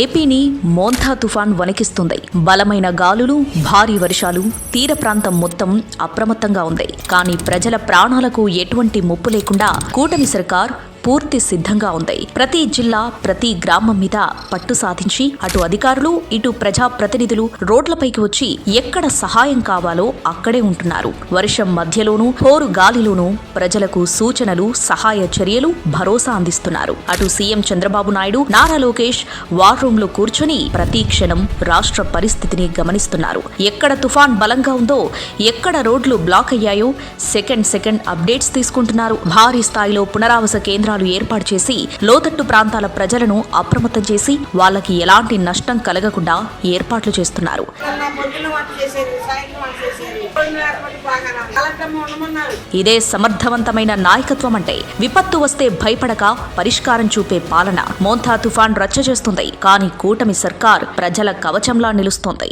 ఏపీని మోంథా తుఫాన్ వణికిస్తుంది. బలమైన గాలులు భారీ వర్షాలు తీర ప్రాంతం మొత్తం అప్రమత్తంగా ఉంది. కానీ ప్రజల ప్రాణాలకు ఎటువంటి ముప్పు లేకుండా కూటమి సర్కార్ పూర్తి సిద్ధంగా ఉంది. ప్రతి జిల్లా ప్రతి గ్రామం మీద పట్టు సాధించి అటు అధికారులు ఇటు ప్రజా ప్రతినిధులు రోడ్లపైకి వచ్చి ఎక్కడ సహాయం కావాలో అక్కడే ఉంటున్నారు. వర్షం మధ్యలోనూ హోరు గాలిలోనూ ప్రజలకు సూచనలు సహాయ చర్యలు భరోసా అందిస్తున్నారు. అటు సీఎం చంద్రబాబు నాయుడు నారా లోకేష్ వార్ రూమ్లో కూర్చొని ప్రతి క్షణం రాష్ట్ర పరిస్థితిని గమనిస్తున్నారు. ఎక్కడ తుఫాన్ బలంగా ఉందో ఎక్కడ రోడ్లు బ్లాక్ అయ్యాయో సెకండ్ సెకండ్ అప్డేట్స్ తీసుకుంటున్నారు. భారీ స్థాయిలో పునరావాస కేంద్రాలు ఏర్పాటు చేసి లోతట్టు ప్రాంతాల ప్రజలను అప్రమత్తం చేసి వాళ్ళకి ఎలాంటి నష్టం కలగకుండా ఏర్పాట్లు చేస్తున్నారు. ఇదే సమర్థవంతమైన నాయకత్వం అంటే విపత్తు వస్తే భయపడక పరిష్కారం చూపే పాలన మోంథా తుఫాన్ రచ్చ చేస్తుంది కానీ కూటమి సర్కార్ ప్రజల కవచంలా నిలుస్తోంది.